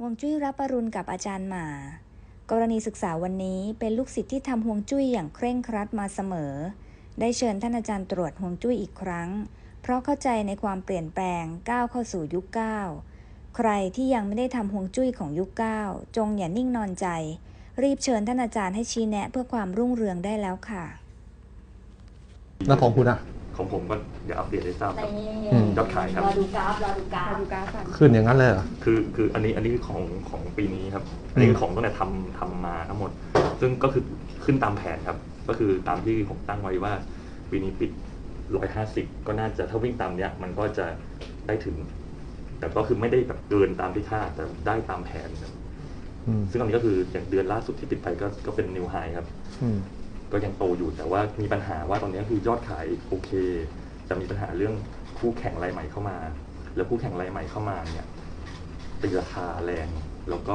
ฮวงจุ้ยรับปรุณกับอาจารย์หมา กรณีศึกษาวันนี้เป็นลูกศิษย์ที่ทำฮวงจุ้ยอย่างเคร่งครัดมาเสมอ ได้เชิญท่านอาจารย์ตรวจฮวงจุ้ยอีกครั้ง เพราะเข้าใจในความเปลี่ยนแปลงก้าวเข้าสู่ยุคเก้าใครที่ยังไม่ได้ทำฮวงจุ้ยของยุคเก้าจงอย่านิ่งนอนใจ รีบเชิญท่านอาจารย์ให้ชี้แนะเพื่อความรุ่งเรืองได้แล้วค่ะแล้วของคุณอะ ของผมก็เดี๋ยวอัปเดตให้ทราบครับอืมยอดขายครับ รอดูกราฟรอดูกราฟ ดูกราฟก่อนขึ้นอย่างนั้นเลยเหรอ คือคืออันนี้อันนี้คือของของปีนี้ครับ อันนี้คือของตั้งแต่ทำทำมาทั้งหมด ซึ่งก็คือขึ้นตามแผนครับ ก็คือตามที่ผมตั้งไว้ว่า ปีนี้ปิด 150 ก็น่าจะถ้าวิ่งตามเนี้ย มันก็จะได้ถึง แต่ก็คือไม่ได้แบบเกินตามที่คาดแต่ได้ตามแผนครับ อืมซึ่งอันนี้ก็คืออย่างเดือนล่าสุดที่ปิดไปก็ก็เป็นนิวไฮครับ อืม ก็ยังโตอยู่แต่ว่ามีปัญหาว่าตอนนี้คือยอดขายโอเคแต่มีปัญหาเรื่องคู่แข่งรายใหม่เข้ามา แล้วคู่แข่งรายใหม่เข้ามาเนี่ยตีราคาแรง แล้วก็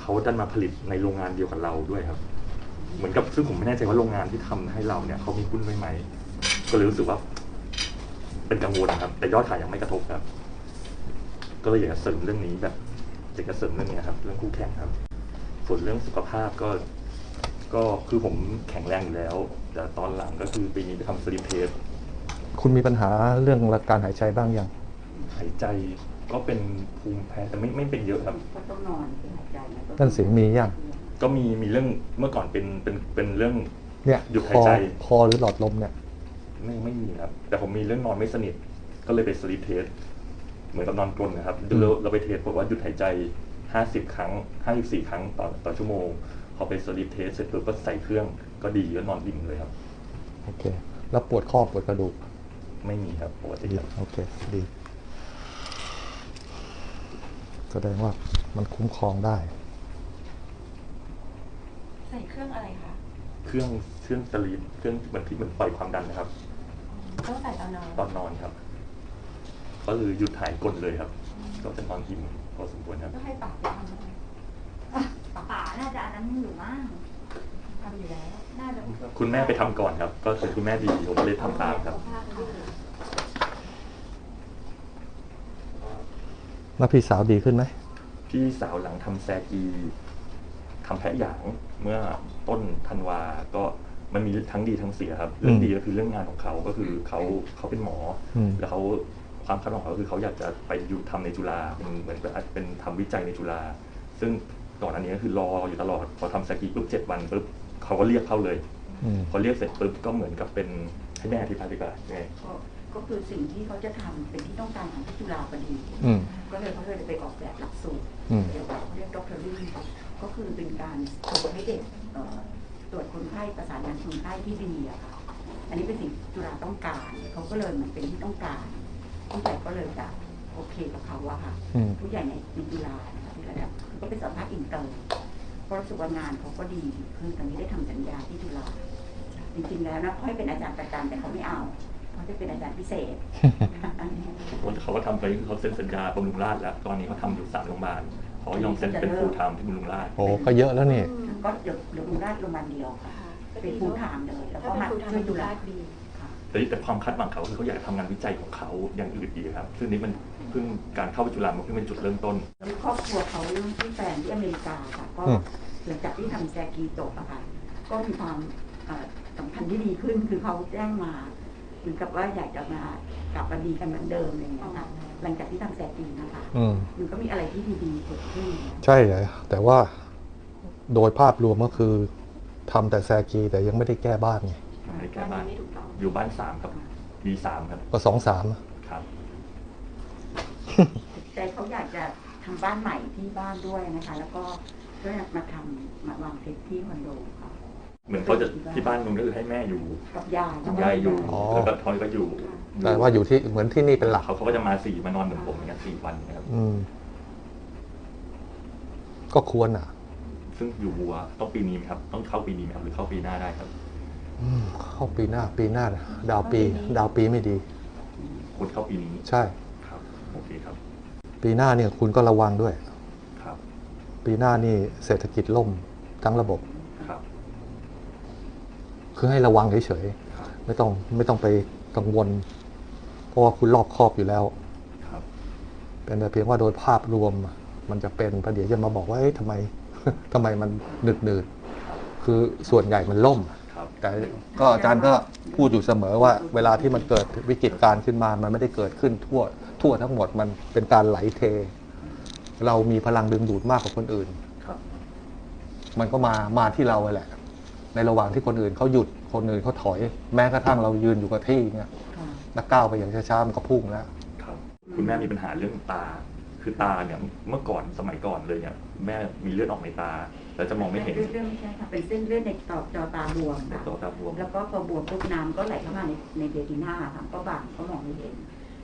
เขาดันมาผลิตในโรงงานเดียวกับเราด้วยครับ เหมือนกับซึ่งผมไม่แน่ใจว่าโรงงานที่ทำให้เราเนี่ยเขามีหุ้นด้วยไหมก็เลยรู้สึกว่า เป็นกังวลนะครับ แต่ยอดขายยังไม่กระทบครับ ก็เลยอยากจะเสริมเรื่องนี้แบบอยากจะเสริมเรื่องนี้ครับ เรื่องคู่แข่งครับ ส่วนเรื่องสุขภาพก็ ก็คือผมแข็งแรงอยู่แล้ว แต่ตอนหลังก็คือปีนี้ไปทำสลิปเทสคุณมีปัญหาเรื่องการหายใจบ้างยังหายใจก็เป็นภูมิแพ้แต่ไม่ไม่เป็นเยอะครับ ก็ต้องนอนเป็นหายใจนะนั่นสิมียังก็มีมีเรื่องเมื่อก่อนเป็นเป็นเป็นเรื่อง เนี่ยหยุดคหายอใจคอหรือหลอดลมเนี่ยไม่ไม่มีครับ แต่ผมมีเรื่องนอนไม่สนิท ก็เลยไปสลิปเทสเหมือนกับนอนกลนนะครับเราเราไปเทสบอกว่าหยุดหายใจ 50 ครั้ง 54 ครั้งต่อต่อชั่วโมงพ อไปสลิปเทสเสร็จปุ๊บก็ใส่เครื่องก็ดีก็นอนอิ่มเลยครับโอเค แล้วปวดข้อปวดกระดูกไม่มีครับปกติดีครับโอเคดีแสดงว่ามันคุ้มครองได้ ใส่เครื่องอะไรคะเครื่องเครื่องสลีปเครื่องเหมือนที่เหมือนปล่อยความดันนะครับต้องใส่ตอนนอนตอนนอนครับ ก็คือหยุดถ่ายกดเลยครับ ก็จะนอนอิ่มพอสมควรครับก็ให้ปากไปทำอะไร ป่าน่าจะอันนั้นอยู่มั้งทำอยู่แล้ว น่าจะคุณแม่ไปทำก่อนครับ ก็คือคุณแม่ดีผมก็เลยทำตามครับ แล้วพี่สาวดีขึ้นไหมพี่สาวหลังทำแซกีทำแพะหยางเมื่อต้นธันวาก็มันมีทั้งดีทั้งเสียครับเรื่องอืมดีก็คือเรื่องงานของเขาก็คือเขาเขาเป็นหมออมแล้วเขาความคาดหวังของเขาคือเขาอยากจะไปอยู่ทำในจุฬาเป็นเหมือนเป็นเป็นทำวิจัยในจุฬาซึ่ง ก่อนอันนี้ก็คือรออยู่ตลอดพอทำแซกีปุ๊บเจ็ดวันปุ๊บเขาก็เรียกเข้าเลยอืมพอเรียกเสร็จปุ๊บก็เหมือนกับเป็นให้แม่อธิบายดีกว่าไงก็ก็คือสิ่งที่เขาจะทำเป็นที่ต้องการของที่จุฬาพอดีอืมก็เลยเขาเลยไปออกแบบหลักสูตรอืมเรียกว่าเรียกด็อกเตอรี่ก็คือเป็นการตรวจให้เด็กเอ่อตรวจคนไข้ประสานงานคนไข้ที่ดีอะค่ะอันนี้เป็นสิ่งที่จุฬาต้องการเขาก็เลยเหมันเป็นที่ต้องการผู้ใหญ่ก็เลยจะโอเคกับเขาอะค่ะอืมผู้ใหญ่ในในจุฬานะคะที่ระดับ ก็เป็นสัมภาษณ์อินเตอร์เพราะรู้สึกว่างานเขาก็ดีคือตอนนี้ได้ทำสัญญาที่จุฬาจริงๆแล้วนะเขาให้เป็นอาจารย์ประจำแต่เขาไม่เอาเขาจะเป็นอาจารย์พิเศษอันนี้เขาก็ทำไปคือเขาเซ็นสัญญาบำรุงราชแล้ว ตอนนี้เขาทำอยู่สามโรงพยาบาลเขายอมเซ็นเป็นฟูลไทม์ที่บำรุงราชโอ้ก็เยอะแล้วนี่ก็เดี๋ยวเดี๋ยวโรงราชโรงพยาบาลเดียวค่ะเป็นฟูลไทม์เลยแล้วก็มาช่วยจุฬาค่ะแต่แต่ความคาดหวังเขาคือเขาอยากจะทำงานวิจัยของเขาอย่างอื่นอีกครับ ซึ่งนี้มัน เพิ่งการเข้าไปจุฬามันเพิ่งเป็นจุดเริ่มต้น แล้วครอบครัวเขาที่แฟนที่อเมริกาค่ะก็อืม หลังจากที่ทำแซกีจบอะค่ะก็มีความเอ่อสัมพันธ์ที่ดีขึ้นคือเขาแจ้งมาเหมือนกับว่าอยากจะมากลับมาดีกันเหมือนเดิมอะไรอย่างเงี้ยค่ะหลังจากที่ทำแซกีนะคะอืม มันก็มีอะไรที่ดีๆเกิดขึ้นใช่เลยแต่ว่าโดยภาพรวมก็คือทำแต่แซกีแต่ยังไม่ได้แก้บ้านไงในแก้บ้าน อยู่บ้านสามครับมีสามครับก็สองสามครับ แต่เขาอยากจะทำบ้านใหม่ที่บ้านด้วยนะคะ แล้วก็ก็มาทำมาวางเซตที่คอนโดค่ะเหมือนเขาจะที่บ้านนู้นก็คือให้แม่อยู่กับยายคุณยายอยู่อ๋อแล้วก็ทอยก็อยู่แต่ว่าอยู่ที่เหมือนที่นี่เป็นหลักเขาเขาก็จะมาสี่มานอนเหมือนผมอย่างเงี้ยสี่วันนะครับอืมก็ควรอะ ซึ่งอยู่วัวต้องปีนี้ไหมครับ ต้องเข้าปีนี้ไหมครับ หรือเข้าปีหน้าได้ครับอืมเข้าปีหน้าปีหน้า ดาวปี ดาวปีไม่ดีคุณเข้าปีนี้ใช่ครับ โอเคครับ ปีหน้าเนี่ยคุณก็ระวังด้วย ครับ ปีหน้านี่เศรษฐกิจล่มทั้งระบบ ครับ คือให้ระวังเฉยครับๆไม่ต้องไม่ต้องไปกังวล เพราะว่าคุณรอบครอบอยู่แล้ว ครับ เป็นแต่เพียงว่าโดยภาพรวมมันจะเป็นพอเดี๋ยวจะมาบอกว่าเอ๊ะทำไมทำไมมันหนืดหนืดๆคือส่วนใหญ่มันล่มครับแต่ก็อาจารย์ก็พูดอยู่เสมอว่า เวลาที่มันเกิดวิกฤตการณ์ขึ้นมา มันไม่ได้เกิดขึ้นทั่ว ทั่วทั้งหมดมันเป็นการไหลเท เรามีพลังดึงดูดมากกว่าคนอื่น มันก็มามาที่เราแหละ ในระหว่างที่คนอื่นเขาหยุดคนอื่นเขาถอย แม้กระทั่งเรายืนอยู่กับที่เนี่ยค่ะแล้วก้าวไปอย่างช้าๆมันก็พุ่งแล้วคุณแม่มีปัญหาเรื่องตา คือตาเนี่ยเมื่อก่อนสมัยก่อนเลยเนี่ยแม่มีเลือดออกในตา แล้วจะมองไม่เห็น เลือดไม่ใช่ค่ะเป็นเส้นเลือดในต่อจอตาบวมค่ะต่อตาบวม แล้วก็พอบวมปุ๊บน้ำก็ไหลเข้ามาในในเบติน่าค่ะก็บางก็มองไม่เห็น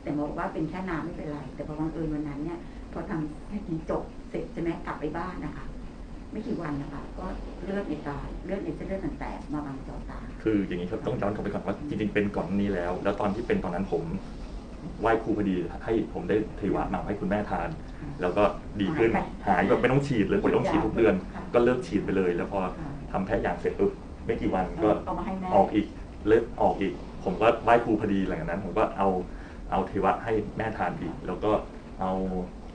แต่บอกว่าเป็นแค่น้ำไม่เป็นไร แต่พอบังเอิญวันนั้นเนี่ยพอทำให้ทีจบเสร็จใช่ไหมกลับไปบ้านนะคะ ไม่กี่วันนะคะก็เลือดในตาเลือดในเส้นเลือดต่างๆมาบางจอตา คืออย่างนี้ครับต้องย้อนกลับไปก่อนว่าจริงๆเป็นก่อนนี้แล้ว แล้วตอนที่เป็นตอนนั้นผมไหว้ครูพอดีให้ผมได้เทวะมาให้คุณแม่ทาน แล้วก็ดีขึ้นหายไปหายแบบไม่ต้องฉีดเลยผมต้องฉีดทุกเดือนค่ะก็เลิกฉีดไปเลย แล้วพอค่ะทำแพ้อย่างเสร็จปุ๊บไม่กี่วันก็เอามาให้แม่ออกอีกเลิกออกอีก ผมก็ไหว้ครูพอดีหลังจากนั้น ผมก็เอา เอาเทวะให้แม่ทานอีก แล้วก็เอา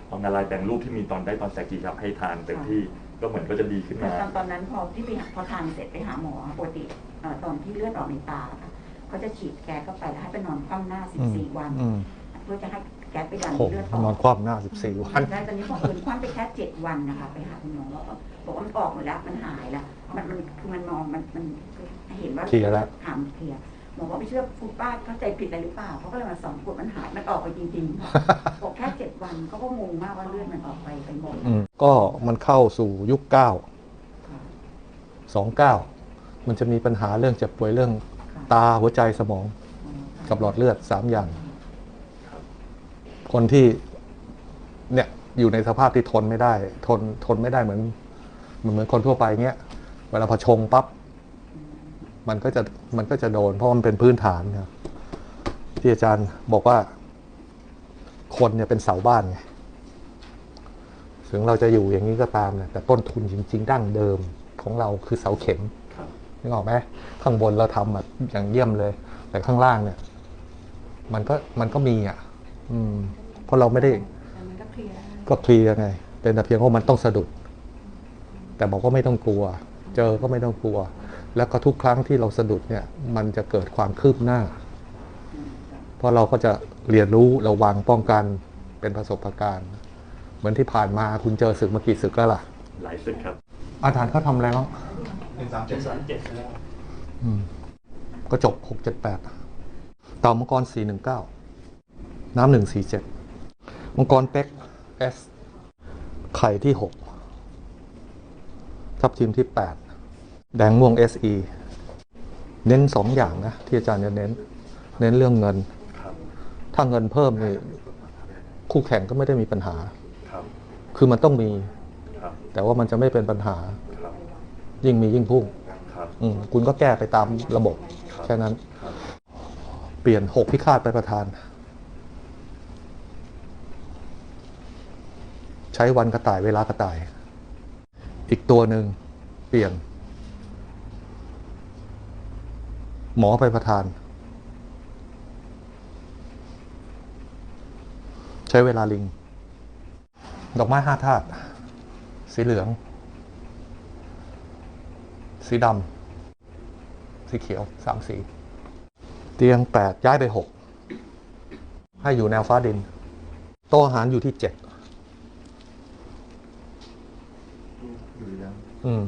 เอางานลายแบ่งรูปที่มีตอนได้ตอนแสกีครับให้ทานเต็มที่ก็เหมือนก็จะดีขึ้นมา ตอนตอนนั้นพอที่ไปหาพอทานเสร็จไปหาหมอปกติเอ่อตอนที่เลือดออกในตาค่ะเขาจะฉีดแก๊สเข้าไปแล้วให้ไปนอนคว่ำหน้า 14 วันอืมเพื่อจะให้แก๊สไปดันโอ้เลือดโหออกนอนคว่ำหน้า 14 วันใช่ตอนนี้บอกเอิญคว่ำไปแค่เจ็ดวันนะคะไปหาคุณหมอแล้วก็บอกว่ามันออกหมดแล้วมันหายแล้วมันมันคือมันมองมันมันเห็นว่าเคลียร์แล้วถามเคลียร์ หมอว่าไม่เชื่อคุณป้าเข้าใจผิดอะไรหรือเปล่าเขาก็เลยมาสอนกดมันหายมันออกไปจริงๆบอกแค่เจ็ดวันเขาก็งงมากว่าเลือดมันออกไปไปหมดอืมก็มันเข้าสู่ยุคเก้าค่ะสองเก้ามันจะมีปัญหาเรื่องเจ็บป่วยเรื่องตาหัวใจสมองอ๋อค่ะกับหลอดเลือดสามอย่าง คนที่เนี่ยอยู่ในสภาพที่ทนไม่ได้ ทนทนไม่ได้เหมือนเหมือนเหมือนคนทั่วไปเงี้ย เวลาพอชงปั๊บ มันก็จะมันก็จะโดน เพราะมันเป็นพื้นฐานครับที่อาจารย์บอกว่า คนเนี่ยเป็นเสาบ้านไงถึงเราจะอยู่อย่างนี้ก็ตามเนี่ยแต่ต้นทุนจริง ๆ ดั้งเดิมของเราคือเสาเข็มครับนึกออกไหมข้างบนเราทำแบบอย่างเยี่ยมเลย แต่ข้างล่างเนี่ย มันก็มันก็มีอะ อืม เพราะเราไม่ได้แต่มันก็เคลียร์ได้ก็เคลียร์ไงเป็นแต่เพียงว่ามันต้องสะดุด แต่บอกว่าไม่ต้องกลัว เจอก็ไม่ต้องกลัว แล้วก็ทุกครั้งที่เราสะดุดเนี่ยมันจะเกิดความคืบหน้า เพราะเราก็จะเรียนรู้ระวังป้องกันเป็นประสบการณ์ เหมือนที่ผ่านมาคุณเจอศึกมากี่ศึกแล้วล่ะ หลายสึกครับ อาจารย์เขาทำอะไรบ้างสามเจ็ดสามเจ็ดอืมก็จบหกเจ็ดแปดเต่ามังกรสี่หนึ่งเก้าน้ำหนึ่งสี่เจ็ดมังกรเป็กเอสไข่ที่หกทับทิมที่แปด แดงม่วง SE เน้นสองอย่างนะ ที่อาจารย์จะเน้น เน้นเรื่องเงินครับถ้าเงินเพิ่มนี่คู่แข่งก็ไม่ได้มีปัญหาครับคือมันต้องมีครับแต่ว่ามันจะไม่เป็นปัญหาครับยิ่งมียิ่งพุ่งครับอืมคุณก็แก้ไปตามระบบครับแค่นั้นครับเปลี่ยนหกพิฆาตไปประธาน ใช้วันกระต่ายเวลากระต่าย อีกตัวหนึ่งเปลี่ยน หมอไปประธาน ใช้เวลาลิง ดอกไม้ห้าธาตุสีเหลือง สีดำสีเขียวสามสีเตียงแปดย้ายไปหกให้อยู่แนวฟ้าดิน โต๊ะอาหารอยู่ที่เจ็ดอยู่แล้วอืม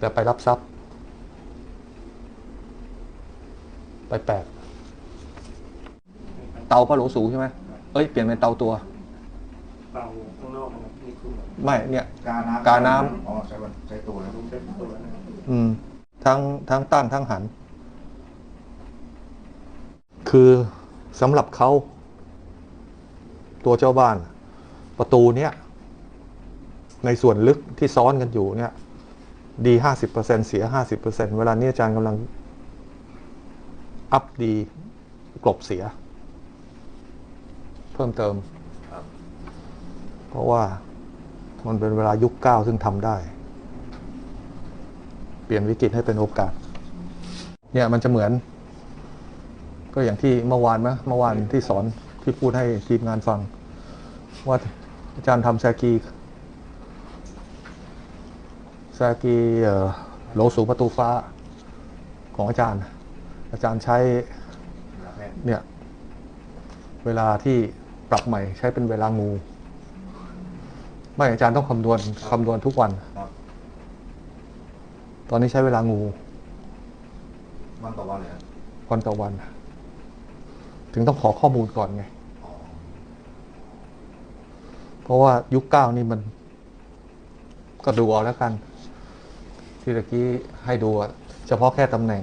แต่ไปรับทรัพย์ ไปแปดเตาก็โหลสูงใช่ไหมเอ้ยเปลี่ยนเป็นเตาตัวเตาข้างนอกนะครับนี่คือแบบไม่เนี่ย กาน้ำกาน้ำ อ๋อใช้วันใช้ตัวนะใช้ตัวนะครับอืม ทั้งทั้งตั้งทั้งหัน คือสำหรับเขา ตัวเจ้าบ้าน ประตูเนี้ยในส่วนลึกที่ซ้อนกันอยู่เนี่ย ดีห้าสิบเปอร์เซ็นเสียห้าสิบเปอร์เซ็นเวลานี้อาจารย์กำลัง อัพดี กลบเสีย เพิ่มเติม เพราะว่ามันเป็นเวลายุคเก้าซึ่งทำได้ เปลี่ยนวิกฤตให้เป็นโอกาส เนี่ยมันจะเหมือน ก็อย่างที่เมื่อวานมะเมื่อวานที่สอนที่พูดให้ทีมงานฟัง ว่าอาจารย์ทำแซกี แซกีโลสูงประตูฟ้าของอาจารย์ อาจารย์ใช้เนี่ยเวลาที่ปรับใหม่ใช้เป็นเวลางู ไม่อาจารย์ต้องคำนวณคำนวณทุกวัน ตอนนี้ใช้เวลางู วันต่อวันเลยครับวันต่อวัน ถึงต้องขอข้อมูลก่อนไง เพราะว่ายุคเก้านี่มัน ก็ดูเอาแล้วกัน ที่ตะกี้ให้ดูอะเฉพาะแค่ตำแหน่ง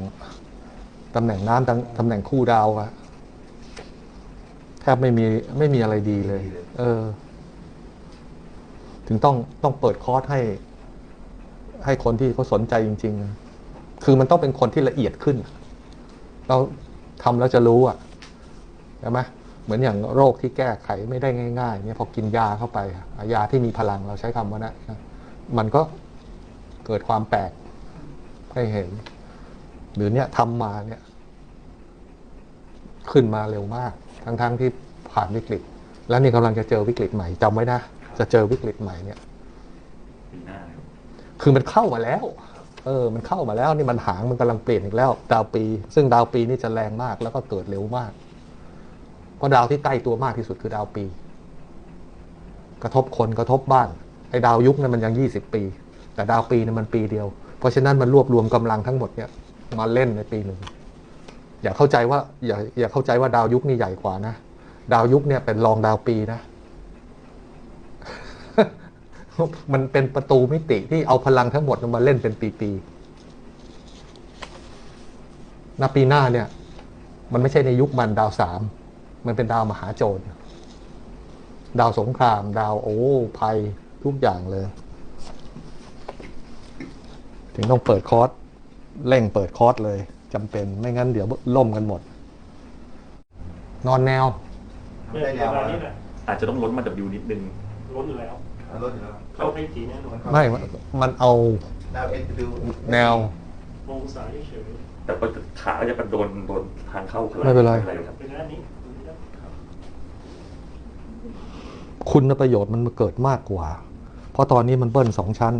ตำแหน่งน้ำตำตำแหน่งคู่ดาวอะแทบไม่มีไม่มีอะไรดีเลย เออ ถึงต้องต้องเปิดคอร์สให้ ให้คนที่เขาสนใจจริงๆนะคือมันต้องเป็นคนที่ละเอียดขึ้น เราทำแล้วจะรู้อะใช่ไหมเหมือนอย่างโรคที่แก้ไขไม่ได้ง่าย ๆ เนี่ยพอกินยาเข้าไปยาที่มีพลังเราใช้คำว่านะมันก็ เกิดความแปลกให้เห็น หรือเนี่ยทำมาเนี่ย ขึ้นมาเร็วมาก ทั้งๆที่ผ่านวิกฤต แล้วนี่กำลังจะเจอวิกฤตใหม่จำไว้นะจะเจอวิกฤตใหม่เนี่ยปีหน้านะครับคือมันเข้ามาแล้วเออ มันเข้ามาแล้วนี่มันหางมันกำลังเปลี่ยนอีกแล้ว ดาวปี ซึ่งดาวปีนี่จะแรงมากแล้วก็เกิดเร็วมากเพราะดาวที่ใกล้ตัวมากที่สุดคือดาวปี กระทบคนกระทบบ้านไอ้ดาวยุคเนี่ยมันยังยี่สิบปี แต่ดาวปีเนี่ยมันปีเดียว เพราะฉะนั้นมันรวบรวมกำลังทั้งหมดเนี่ยมาเล่นในปีหนึ่งอย่าเข้าใจว่าอย่าอย่าเข้าใจว่าดาวยุคนี่ใหญ่กว่านะดาวยุคเนี่ยเป็นรองดาวปีนะมันเป็นประตูมิติที่เอาพลังทั้งหมดมาเล่นเป็นปีๆณปีหน้าเนี่ย มันไม่ใช่ในยุคมันดาวสาม มันเป็นดาวมหาโจร ดาวสงคราม ดาวโอ้ภัยทุกอย่างเลย ถึงต้องเปิดคอร์สเร่งเปิดคอร์สเลยจำเป็นไม่งั้นเดี๋ยวล่มกันหมด นอนแนวเนี่ยเวลานี้แหละอาจจะต้องลดมา W นิดนึง ล้นอยู่แล้วแล้วรถอยู่แล้วเข้าให้จีแน่นอนไม่มันเอาดาวเอ็นดูแนวองศาเฉยแต่ก็ขาก็จะเป็นโดนโดนทางเข้าไม่เป็นไร ครับๆเป็นด้านนี้คุณประโยชน์มันเกิดมากกว่า เพราะตอนนี้มันเบิ้ลสองชั้น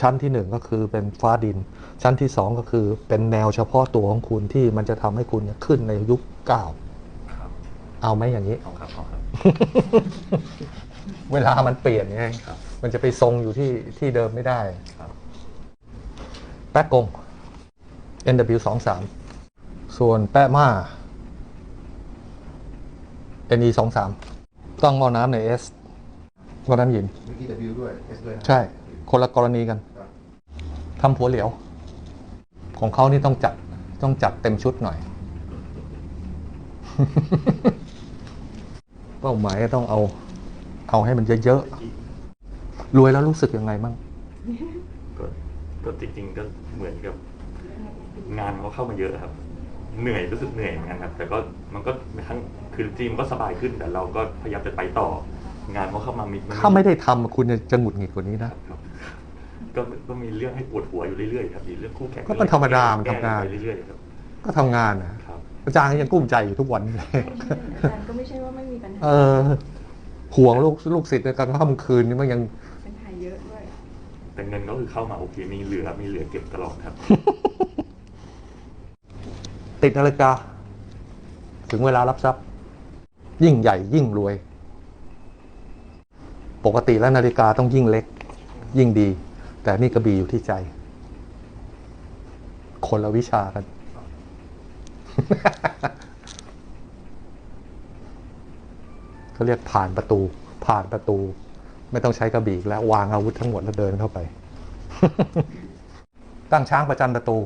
ชั้นที่หนึ่งก็คือเป็นฟ้าดิน ชั้นที่สองก็คือเป็นแนวเฉพาะตัวของคุณที่มันจะทำให้คุณเนี่ยขึ้นในยุคเก้าครับเอาไหมอย่างนี้ เอาครับเอาครับ เวลามันเปลี่ยนไงครับมันจะไปทรงอยู่ที่ที่เดิมไม่ได้ครับแป๊กกง NW สองสามส่วนแป๊ะมา NE สองสามต้องหม้อน้ำใน S หม้อน้ำหยินมีกีวิวด้วยเอสด้วยนะใช่ คนละกรณีกันครับทำผัวเหลียว ของเขานี่ต้องจัดต้องจัดเต็มชุดหน่อย เป้าหมายก็ต้องเอา เอาให้มันเยอะๆรวยแล้วรู้สึกยังไงมั่งก็ก็จริงๆก็เหมือนกับ งานมันก็เข้ามาเยอะครับ เหนื่อยรู้สึกเหนื่อยเหมือนกันครับ แต่ก็มันก็ทั้งคือจริงๆมันก็สบายขึ้นแต่เราก็พยายามจะไปต่อ งานมันก็เข้ามามีนถ้าไม่ได้ทำคุณจะหงุดหงิดกว่านี้นะครับ ก็ก็มีเรื่องให้ปวดหัวอยู่เรื่อยๆครับมีเรื่องคู่แข่งก็เป็นธรรมดามันแก้ทำงานไปเรื่อยๆครับก็ทำงานนะครับอาจารย์ก็ยังกุ้มใจอยู่ทุกวันนี้เลยอาจารย์ก็ไม่ใช่ว่าไม่มีปัญหาเออห่วงลูกลูกศิษย์ในกลางค่ำคืนนี่มันยังปัญหาเยอะด้วยแต่เงินก็คือเข้ามาโอเคมีเหลือมีเหลือเก็บตลอดครับ ติดนาฬิกา ถึงเวลารับทรัพย์ ยิ่งใหญ่ยิ่งรวย ปกติแล้วนาฬิกาต้องยิ่งเล็ก ยิ่งดี แต่นี่กระบี่อยู่ที่ใจ คนละวิชากัน เขาเรียกผ่านประตู ผ่านประตู ไม่ต้องใช้กระบี่แล้ว วางอาวุธทั้งหมดแล้วเดินเข้าไป ตั้งช้างประจันประตู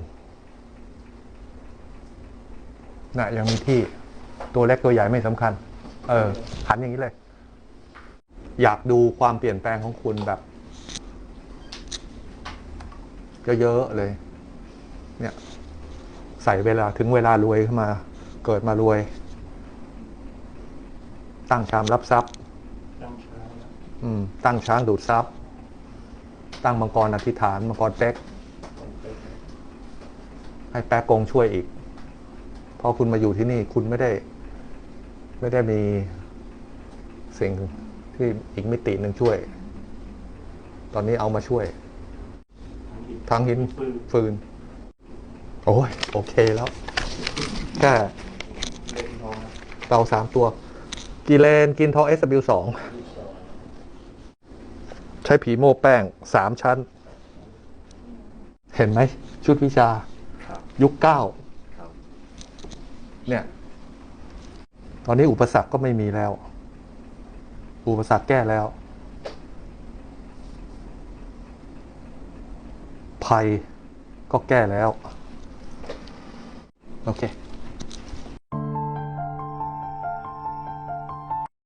น่ะยังมีที่ตัวเล็กตัวใหญ่ไม่สำคัญ เออหันอย่างนี้เลย อยากดูความเปลี่ยนแปลงของคุณแบบ เยอะๆเลย เนี่ย ใส่เวลาถึงเวลารวยขึ้นมา เกิดมารวย ตั้งชามรับทรัพย์ตั้งช้าแล้วอืมตั้งช้างดูดทรัพย์ ตั้งมังกรอธิษฐานมังกรเป๊ก ให้แป๊กกงช่วยอีก พอคุณมาอยู่ที่นี่คุณไม่ได้ ไม่ได้มีสิ่งที่อีกมิติหนึ่งช่วย ตอนนี้เอามาช่วย ทางหินฟืนฟืน โอ้ย โอเคแล้วแค่เล่นทองนะเตาสามตัวกิเลนกินทอง SW สองใช้ผีโม่แป้งสามชั้น เห็นไหม ชุดวิชาครับยุคเก้าครับเนี่ย ตอนนี้อุปสรรคก็ไม่มีแล้ว อุปสรรคแก้แล้ว ภัยก็แก้แล้ว โอเค